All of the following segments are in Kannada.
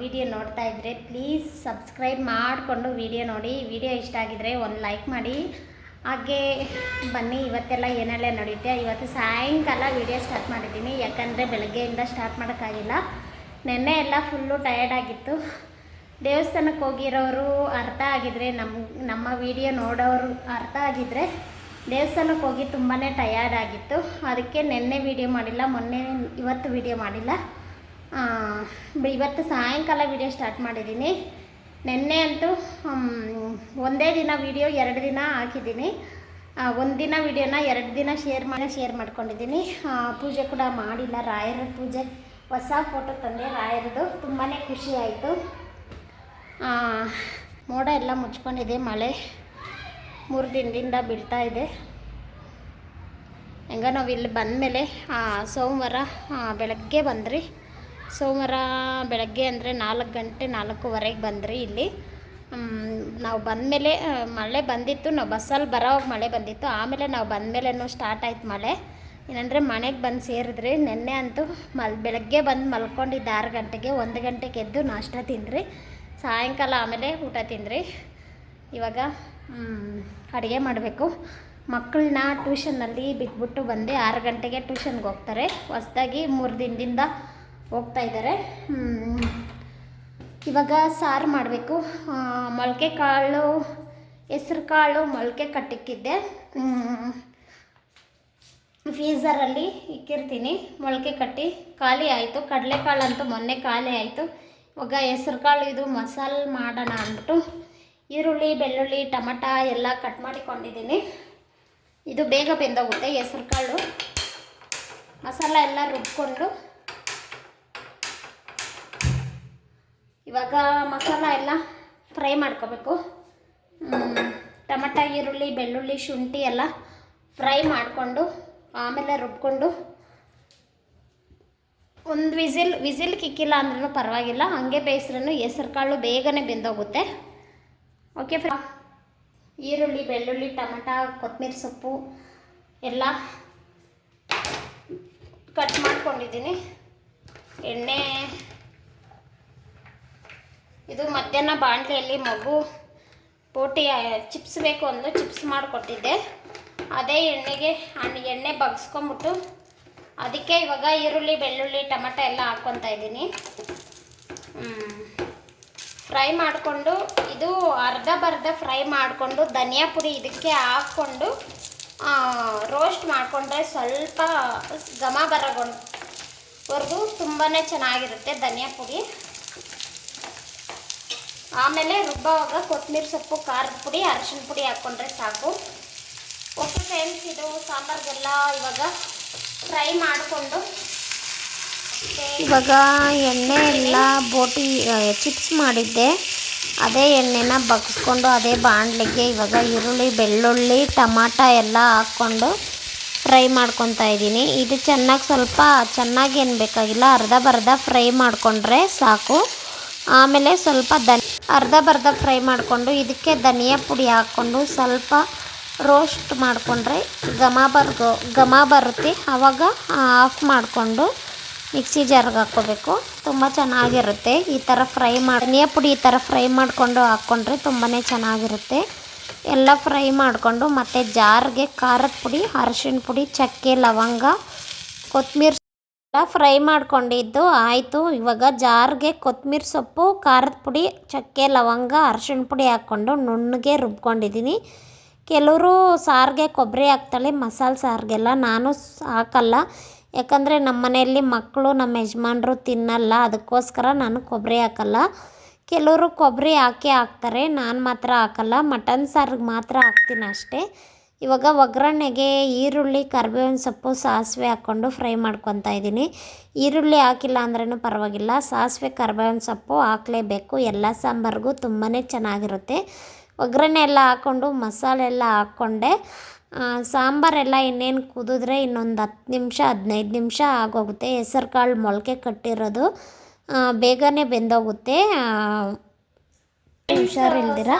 ವಿಡಿಯೋ ನೋಡ್ತಾ ಇದ್ದರೆ ಪ್ಲೀಸ್ ಸಬ್ಸ್ಕ್ರೈಬ್ ಮಾಡಿಕೊಂಡು ವಿಡಿಯೋ ನೋಡಿ. ವಿಡಿಯೋ ಇಷ್ಟ ಆಗಿದ್ದರೆ ಒಂದು ಲೈಕ್ ಮಾಡಿ. ಹಾಗೆ ಬನ್ನಿ, ಇವತ್ತೆಲ್ಲ ಏನೆಲ್ಲ ನಡೆಯುತ್ತೆ ಇವತ್ತು ಸಾಯಂಕಾಲ ವಿಡಿಯೋ ಸ್ಟಾರ್ಟ್ ಮಾಡಿದ್ದೀನಿ. ಯಾಕಂದರೆ ಬೆಳಗ್ಗೆಯಿಂದ ಸ್ಟಾರ್ಟ್ ಮಾಡೋಕ್ಕಾಗಿಲ್ಲ. ನೆನ್ನೆ ಎಲ್ಲ ಫುಲ್ಲು ಟಯರ್ಡ್ ಆಗಿತ್ತು. ದೇವಸ್ಥಾನಕ್ಕೆ ಹೋಗಿರೋರು ಅರ್ಥ ಆಗಿದ್ರೆ ನಮ್ಮ ನಮ್ಮ ವಿಡಿಯೋ ನೋಡೋರು ಅರ್ಥ ಆಗಿದ್ರೆ ದೇವಸ್ಥಾನಕ್ಕೆ ಹೋಗಿ ತುಂಬಾ ಟಯರ್ಡ್ ಆಗಿತ್ತು. ಅದಕ್ಕೆ ನಿನ್ನೆ ವಿಡಿಯೋ ಮಾಡಿಲ್ಲ, ಮೊನ್ನೆ ಇವತ್ತು ವಿಡಿಯೋ ಮಾಡಿಲ್ಲ. ಇವತ್ತು ಸಾಯಂಕಾಲ ವಿಡಿಯೋ ಸ್ಟಾರ್ಟ್ ಮಾಡಿದ್ದೀನಿ. ನಿನ್ನೆ ಅಂತೂ ಒಂದೇ ದಿನ ವಿಡಿಯೋ ಎರಡು ದಿನ ಹಾಕಿದ್ದೀನಿ. ಒಂದಿನ ವಿಡಿಯೋನ ಎರಡು ದಿನ ಶೇರ್ ಮಾಡಿ ಶೇರ್ ಮಾಡ್ಕೊಂಡಿದ್ದೀನಿ. ಪೂಜೆ ಕೂಡ ಮಾಡಿಲ್ಲ. ರಾಯರ ಪೂಜೆ, ಹೊಸ ಫೋಟೋ ತಂದೆ ರಾಯರದು. ತುಂಬಾ ಖುಷಿ ಆಯಿತು. ಮೋಡ ಎಲ್ಲ ಮುಚ್ಕೊಂಡಿದೆ, ಮಳೆ ಮೂರು ದಿನದಿಂದ ಬೀಳ್ತಾ ಇದೆ. ಹೆಂಗ ನಾವು ಇಲ್ಲಿ ಬಂದಮೇಲೆ ಸೋಮವಾರ ಬೆಳಗ್ಗೆ ಬಂದ್ರಿ. ಸೋಮವಾರ ಬೆಳಗ್ಗೆ ಅಂದರೆ ನಾಲ್ಕು ಗಂಟೆ ನಾಲ್ಕೂವರೆಗೆ ಬಂದ್ರಿ ಇಲ್ಲಿ. ನಾವು ಬಂದಮೇಲೆ ಮಳೆ ಬಂದಿತ್ತು. ನಾವು ಬಸ್ಸಲ್ಲಿ ಬರೋವಾಗ ಮಳೆ ಬಂದಿತ್ತು. ಆಮೇಲೆ ನಾವು ಬಂದಮೇಲೆನೂ ಸ್ಟಾರ್ಟ್ ಆಯ್ತು ಮಳೆ. ಏನಂದರೆ ಮನೆಗೆ ಬಂದು ಸೇರಿದ್ರಿ ನಿನ್ನೆ ಅಂತೂ ಮಲ್, ಬೆಳಗ್ಗೆ ಬಂದು ಮಲ್ಕೊಂಡಿದ್ದು ಆರು ಗಂಟೆಗೆ ಒಂದು ಗಂಟೆಗೆ ಎದ್ದು ನಾಷ್ಟ ತಿಂದ್ರಿ. ಸಾಯಂಕಾಲ ಆಮೇಲೆ ಊಟ ತಿಂದ್ರಿ. ಇವಾಗ ಅಡುಗೆ ಮಾಡಬೇಕು. ಮಕ್ಕಳನ್ನ ಟ್ಯೂಷನ್ನಲ್ಲಿ ಬಿಟ್ಬಿಟ್ಟು ಬಂದೆ. ಆರು ಗಂಟೆಗೆ ಟ್ಯೂಷನ್ಗೆ ಹೋಗ್ತಾರೆ. ಹೊಸ್ದಾಗಿ ಮೂರು ದಿನದಿಂದ ಹೋಗ್ತಾ ಇದ್ದಾರೆ. ಇವಾಗ ಸಾರು ಮಾಡಬೇಕು. ಮೊಳಕೆ ಕಾಳು, ಹೆಸ್ರು ಕಾಳು ಮೊಳಕೆ ಕಟ್ಟಿಕ್ಕಿದ್ದೆ. ಫ್ರೀಝರಲ್ಲಿ ಇಕ್ಕಿರ್ತೀನಿ. ಮೊಳಕೆ ಕಟ್ಟಿ ಖಾಲಿ ಆಯಿತು. ಕಡಲೆಕಾಳು ಅಂತೂ ಮೊನ್ನೆ ಖಾಲಿ ಆಯಿತು. ಇವಾಗ ಹೆಸ್ರು ಕಾಳು ಇದು ಮಸಾಲೆ ಮಾಡೋಣ ಅಂದ್ಬಿಟ್ಟು ಈರುಳ್ಳಿ, ಬೆಳ್ಳುಳ್ಳಿ, ಟಮಟ ಎಲ್ಲ ಕಟ್ ಮಾಡಿಕೊಂಡಿದ್ದೀನಿ. ಇದು ಬೇಗ ಬೆಂದೋಗುತ್ತೆ ಹೆಸ್ರು ಕಾಳು. ಮಸಾಲ ಎಲ್ಲ ರುಬ್ಕೊಂಡು ಇವಾಗ ಮಸಾಲ ಎಲ್ಲ ಫ್ರೈ ಮಾಡ್ಕೋಬೇಕು. ಟಮಟ, ಈರುಳ್ಳಿ, ಬೆಳ್ಳುಳ್ಳಿ, ಶುಂಠಿ ಎಲ್ಲ ಫ್ರೈ ಮಾಡಿಕೊಂಡು ಆಮೇಲೆ ರುಬ್ಕೊಂಡು ಒಂದು ವಿಸಿಲ್ ವಿಸಿಲ್ ಕಿಕ್ಕಿಲ್ಲ ಅಂದ್ರೂ ಪರವಾಗಿಲ್ಲ. ಹಂಗೆ ಬೇಯಿಸ್ರೂ ಹೆಸ್ರು ಕಾಳು ಬೇಗನೆ ಬೆಂದೋಗುತ್ತೆ. ಓಕೆ ಫ್ರ ಈರುಳ್ಳಿ, ಬೆಳ್ಳುಳ್ಳಿ, ಟಮಟ ಕೊತ್ತಂಬರಿ ಸೊಪ್ಪು ಎಲ್ಲ ಕಟ್ ಮಾಡ್ಕೊಂಡಿದ್ದೀನಿ. ಎಣ್ಣೆ ಇದು ಮಧ್ಯಾಹ್ನ ಬಾಣಲೆಯಲ್ಲಿ ಮಗು ಪೋಟಿ ಚಿಪ್ಸ್ ಬೇಕು ಅಂದು ಚಿಪ್ಸ್ ಮಾಡಿಕೊಟ್ಟಿದ್ದೆ. ಅದೇ ಎಣ್ಣೆಗೆ ಎಣ್ಣೆ ಬಗ್ಸ್ಕೊಂಬಿಟ್ಟು ಅದಕ್ಕೆ ಇವಾಗ ಈರುಳ್ಳಿ, ಬೆಳ್ಳುಳ್ಳಿ, ಟೊಮಟೊ ಎಲ್ಲ ಹಾಕ್ಕೊತಾ ಇದ್ದೀನಿ. ಫ್ರೈ ಮಾಡಿಕೊಂಡು, ಇದು ಅರ್ಧ ಬರ್ಧ ಫ್ರೈ ಮಾಡಿಕೊಂಡು, ಧನಿಯಾ ಪುಡಿ ಇದಕ್ಕೆ ಹಾಕ್ಕೊಂಡು ರೋಸ್ಟ್ ಮಾಡಿಕೊಂಡ್ರೆ ಸ್ವಲ್ಪ ಘಮ ಬರೋವರೆಗೂ ತುಂಬಾ ಚೆನ್ನಾಗಿರುತ್ತೆ ಧನಿಯಾ ಪುಡಿ. ಆಮೇಲೆ ರುಬ್ಬವಾಗ ಕೊತ್ತಂಬರಿ ಸೊಪ್ಪು ಖಾರದ ಪುಡಿ ಅರಶಿನ ಪುಡಿ ಹಾಕ್ಕೊಂಡ್ರೆ ಸಾಕು. ಓಕೆ ಫ್ರೆಂಡ್ಸ್ ಇದು ಸಾಂಬಾರ್ಗೆಲ್ಲ ಇವಾಗ ಫ್ರೈ ಮಾಡಿಕೊಂಡು ಇವಾಗ ಎಣ್ಣೆ ಎಲ್ಲ ಬೋಟಿ ಚಿಪ್ಸ್ ಮಾಡಿದ್ದೆ. ಅದೇ ಎಣ್ಣೆನ ಬಗ್ಸ್ಕೊಂಡು ಅದೇ ಬಾಣಲೆಗೆ ಇವಾಗ ಈರುಳ್ಳಿ ಬೆಳ್ಳುಳ್ಳಿ ಟಮಾಟ ಎಲ್ಲ ಹಾಕ್ಕೊಂಡು ಫ್ರೈ ಮಾಡ್ಕೊತಾ ಇದ್ದೀನಿ. ಇದು ಚೆನ್ನಾಗಿ ಸ್ವಲ್ಪ ಚೆನ್ನಾಗಿ ಏನು ಬೇಕಾಗಿಲ್ಲ ಅರ್ಧ ಬರ್ಧ ಫ್ರೈ ಮಾಡಿಕೊಂಡ್ರೆ ಸಾಕು. ಆಮೇಲೆ ಸ್ವಲ್ಪ ದನ್ ಅರ್ಧ ಬರ್ಧ ಫ್ರೈ ಮಾಡಿಕೊಂಡು ಇದಕ್ಕೆ ಧನಿಯಾ ಪುಡಿ ಹಾಕ್ಕೊಂಡು ಸ್ವಲ್ಪ ರೋಸ್ಟ್ ಮಾಡಿಕೊಂಡ್ರೆ ಘಮ ಬರ್ಗೋ, ಘಮ ಬರುತ್ತೆ. ಆವಾಗ ಆಫ್ ಮಾಡಿಕೊಂಡು ಮಿಕ್ಸಿ ಜಾರ್ಗೆ ಹಾಕ್ಕೋಬೇಕು. ತುಂಬ ಚೆನ್ನಾಗಿರುತ್ತೆ. ಈ ಥರ ಫ್ರೈ ಮಾಡಿ, ಧನಿಯಾ ಪುಡಿ ಈ ಥರ ಫ್ರೈ ಮಾಡಿಕೊಂಡು ಹಾಕ್ಕೊಂಡ್ರೆ ತುಂಬಾ ಚೆನ್ನಾಗಿರುತ್ತೆ. ಎಲ್ಲ ಫ್ರೈ ಮಾಡಿಕೊಂಡು ಮತ್ತು ಜಾರ್ಗೆ ಖಾರದ ಪುಡಿ, ಅರಶಿನ ಪುಡಿ, ಚಕ್ಕೆ, ಲವಂಗ ಕೊತ್ತಂಬರಿ ಫ್ರೈ ಮಾಡ್ಕೊಂಡಿದ್ದು. ಆಯಿತು, ಇವಾಗ ಜಾರ್ಗೆ ಕೊತ್ತಂಬರಿ ಸೊಪ್ಪು, ಖಾರದ ಪುಡಿ, ಚಕ್ಕೆ, ಲವಂಗ, ಅರಶಿಣ ಪುಡಿ ಹಾಕ್ಕೊಂಡು ನುಣ್ಣಗೆ ರುಬ್ಕೊಂಡಿದ್ದೀನಿ. ಕೆಲವರು ಸಾರಿಗೆ ಕೊಬ್ಬರಿ ಹಾಕ್ತಾಳೆ, ಮಸಾಲೆ ಸಾರಿಗೆಲ್ಲ ನಾನು ಹಾಕಲ್ಲ. ಯಾಕಂದರೆ ನಮ್ಮ ಮನೆಯಲ್ಲಿ ಮಕ್ಕಳು, ನಮ್ಮ ಯಜಮಾನ್ರು ತಿನ್ನಲ್ಲ, ಅದಕ್ಕೋಸ್ಕರ ನಾನು ಕೊಬ್ಬರಿ ಹಾಕಲ್ಲ. ಕೆಲವರು ಕೊಬ್ಬರಿ ಹಾಕಿ ಹಾಕ್ತಾರೆ, ನಾನು ಮಾತ್ರ ಹಾಕಲ್ಲ. ಮಟನ್ ಸಾರಿಗೆ ಮಾತ್ರ ಹಾಕ್ತೀನಿ ಅಷ್ಟೇ. ಇವಾಗ ಒಗ್ಗರಣೆಗೆ ಈರುಳ್ಳಿ, ಕರ್ಬೇವಿನ ಸೊಪ್ಪು, ಸಾಸಿವೆ ಹಾಕ್ಕೊಂಡು ಫ್ರೈ ಮಾಡ್ಕೊತಾ ಇದ್ದೀನಿ. ಈರುಳ್ಳಿ ಹಾಕಿಲ್ಲ ಅಂದ್ರೂ ಪರವಾಗಿಲ್ಲ. ಸಾಸಿವೆ, ಕರ್ಬೇವಿನ ಸೊಪ್ಪು ಹಾಕಲೇಬೇಕು. ಎಲ್ಲ ಸಾಂಬಾರಿಗೂ ತುಂಬಾ ಚೆನ್ನಾಗಿರುತ್ತೆ. ಒಗ್ಗರಣೆ ಎಲ್ಲ ಹಾಕ್ಕೊಂಡು, ಮಸಾಲೆ ಎಲ್ಲ ಹಾಕ್ಕೊಂಡೆ. ಸಾಂಬಾರೆಲ್ಲ ಇನ್ನೇನು ಕುದಿದ್ರೆ ಇನ್ನೊಂದು ಹತ್ತು ನಿಮಿಷ, ಹದಿನೈದು ನಿಮಿಷ ಆಗೋಗುತ್ತೆ. ಹೆಸರು ಕಾಳು ಮೊಳಕೆ ಕಟ್ಟಿರೋದು. ಬೇಗನೆ ಬೆಂದೋಗುತ್ತೆ. ಹುಷಾರಿಲ್ದಿರ?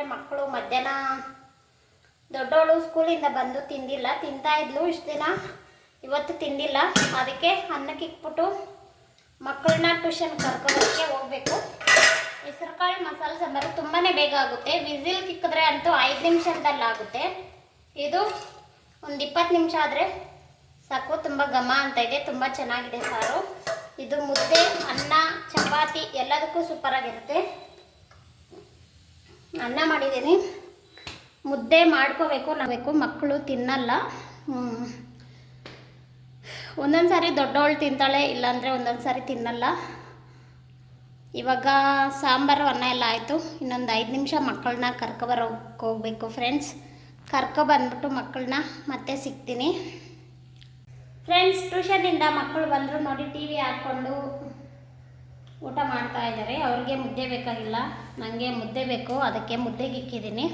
ಯಾಕಂದರೆ ಮಕ್ಕಳು ಮಧ್ಯಾಹ್ನ ದೊಡ್ಡವಳು ಸ್ಕೂಲಿಂದ ಬಂದು ತಿಂದಿಲ್ಲ, ತಿಂತಾ ಇದ್ಲು ಇಷ್ಟು ದಿನ. ಇವತ್ತು ತಿಂದಿಲ್ಲ. ಅದಕ್ಕೆ ಅನ್ನಕ್ಕೆ ಇಕ್ಬಿಟ್ಟು ಮಕ್ಕಳನ್ನ ಟ್ಯೂಷನ್ ಕರ್ಕೊಳ್ಳೋಕ್ಕೆ ಹೋಗ್ಬೇಕು. ಹೆಸರುಕಾಳು ಮಸಾಲೆ ಸಾಂಬಾರು ತುಂಬಾ ಬೇಗ ಆಗುತ್ತೆ. ವಿಸಿಲ್ ಕಿಕ್ಕಿದ್ರೆ ಅಂತೂ ಐದು ನಿಮಿಷದಲ್ಲಿ ಆಗುತ್ತೆ. ಇದು ಒಂದು ಇಪ್ಪತ್ತು ನಿಮಿಷ ಆದರೆ ಸಾಕು. ತುಂಬ ಘಮ ಅಂತ ಇದೆ. ತುಂಬ ಚೆನ್ನಾಗಿದೆ ಸಾರು. ಇದು ಮುದ್ದೆ, ಅನ್ನ, ಚಪಾತಿ ಎಲ್ಲದಕ್ಕೂ ಸೂಪರಾಗಿರುತ್ತೆ ಅನ್ನ ಮಾಡಿದ್ದೀನಿ. ಮುದ್ದೆ ಮಾಡ್ಕೋಬೇಕು ನಾವು ಮಕ್ಕಳು ತಿನ್ನಲ್ಲ. ಒಂದೊಂದು ಸಾರಿ ದೊಡ್ಡವಳು ತಿಂತಾಳೆ, ಇಲ್ಲಾಂದರೆ ಒಂದೊಂದು ಸಾರಿ ತಿನ್ನಲ್ಲ. ಇವಾಗ ಸಾಂಬಾರು, ಅನ್ನ ಎಲ್ಲ ಆಯಿತು. ಇನ್ನೊಂದು ಐದು ನಿಮಿಷ ಮಕ್ಕಳನ್ನ ಕರ್ಕೊಬರೋಕ್ಕೆ ಹೋಗ್ಬೇಕು ಫ್ರೆಂಡ್ಸ್ ಕರ್ಕೊಬಂದ್ಬಿಟ್ಟು ಮಕ್ಕಳನ್ನ ಮತ್ತೆ ಸಿಗ್ತೀನಿ. ಫ್ರೆಂಡ್ಸ್ ಟ್ಯೂಷನಿಂದ ಮಕ್ಕಳು ಬಂದರು ನೋಡಿ ಟಿ ವಿ ಹಾಕ್ಕೊಂಡು ಮಾಡ್ತಾ ಇದ್ದಾರೆ. ಅವ್ರಿಗೆ ಮುದ್ದೆ ಬೇಕಾಗಿಲ್ಲ. ನನಗೆ ಮುದ್ದೆ ಬೇಕು. ಅದಕ್ಕೆ ಮುದ್ದೆಗೆ ಇಕ್ಕಿದ್ದೀನಿ.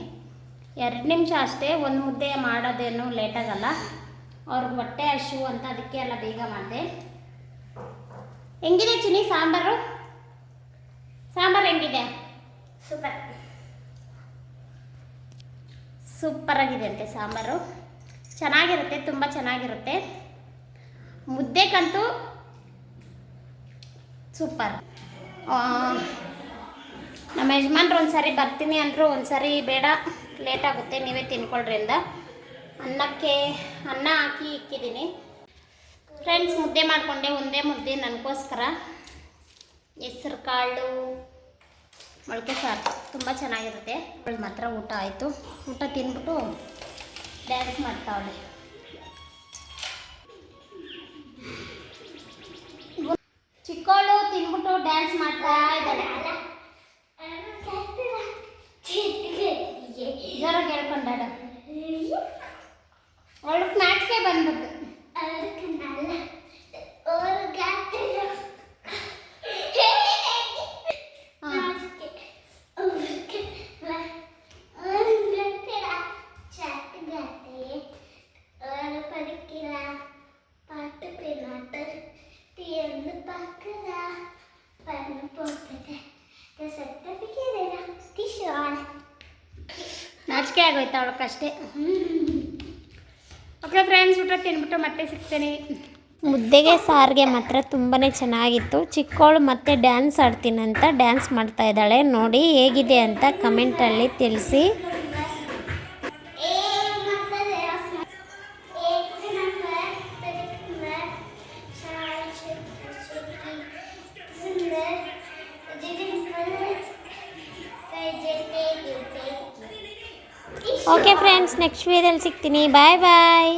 ಎರಡು ನಿಮಿಷ ಅಷ್ಟೇ ಒಂದು ಮುದ್ದೆ ಮಾಡೋದೇನು ಲೇಟಾಗಲ್ಲ ಅವ್ರಿಗೆ ಹೊಟ್ಟೆ ಹಶು ಅಂತ ಅದಕ್ಕೆ ಎಲ್ಲ ಬೇಗ ಮಾಡಿದೆ. ಹೆಂಗಿದೆ ಚಿನಿ ಸಾಂಬಾರು? ಸಾಂಬಾರು ಹೆಂಗಿದೆ? ಸೂಪರ್. ಸೂಪರಾಗಿದೆ ಅಂತೆ ಸಾಂಬಾರು. ಚೆನ್ನಾಗಿರುತ್ತೆ ತುಂಬ ಚೆನ್ನಾಗಿರುತ್ತೆ. ಮುದ್ದೆಗಂತೂ ಸೂಪರ್. ನಮ್ಮ ಯಜಮಾನ್ರು ಒಂದು ಸಾರಿ ಬರ್ತೀನಿ ಅಂದರು ಒಂದು ಸಾರಿ ಬೇಡ ಲೇಟ್ ಆಗುತ್ತೆ, ನೀವೇ ತಿನ್ಕೊಳ್ರಿಂದ ಅನ್ನಕ್ಕೆ ಅನ್ನ ಹಾಕಿ ಇಕ್ಕಿದ್ದೀನಿ ಫ್ರೆಂಡ್ಸ್ ಮುದ್ದೆ ಮಾಡಿಕೊಂಡೆ, ಒಂದೇ ಮುದ್ದೆ ನನಗೋಸ್ಕರ. ಹೆಸ್ರು ಕಾಳು, ಮೊಳಕೆ ಸಾರು, ತುಂಬ ಚೆನ್ನಾಗಿರುತ್ತೆ. ಅವಳು ಮಾತ್ರ ಊಟ ಆಯಿತು. ಊಟ ತಿಂದ್ಬಿಟ್ಟು ಡ್ಯಾನ್ಸ್ ಮಾಡ್ತಾವಳೆ. ಡ್ಯಾನ್ಸ್ ಮಾಡ್ತಾ ಇದ್ದಾಳೆ. ಜೋರಾಗಿ ಹೇಳ್ಕೊಂಡಾಡ ಅವಳಕ್ಕೆ ನಾಚಿಕೆ ಬಂದ್ಬಿಟ್ಟು ಅವಳಕ್ಕಷ್ಟೇ? ಓಕೆ ಫ್ರೆಂಡ್ಸ್ ಊಟ ತಿನ್ಬಿಟ್ಟು ಮತ್ತೆ ಸಿಗ್ತೀನಿ. ಮುದ್ದೆಗೆ ಸಾರಿಗೆ ಮಾತ್ರ ತುಂಬಾ ಚೆನ್ನಾಗಿತ್ತು. ಚಿಕ್ಕವಳು ಮತ್ತೆ ಡ್ಯಾನ್ಸ್ ಆಡ್ತೀನಂತ ಡ್ಯಾನ್ಸ್ ಮಾಡ್ತಾ ಇದ್ದಾಳೆ. ನೋಡಿ ಹೇಗಿದೆ ಅಂತ ಕಮೆಂಟಲ್ಲಿ ತಿಳಿಸಿ. ಓಕೆ ಫ್ರೆಂಡ್ಸ್ ನೆಕ್ಸ್ಟ್ ವೀಡಿಯೋದಲ್ಲಿ ಸಿಗ್ತೀನಿ. ಬಾಯ್ ಬಾಯ್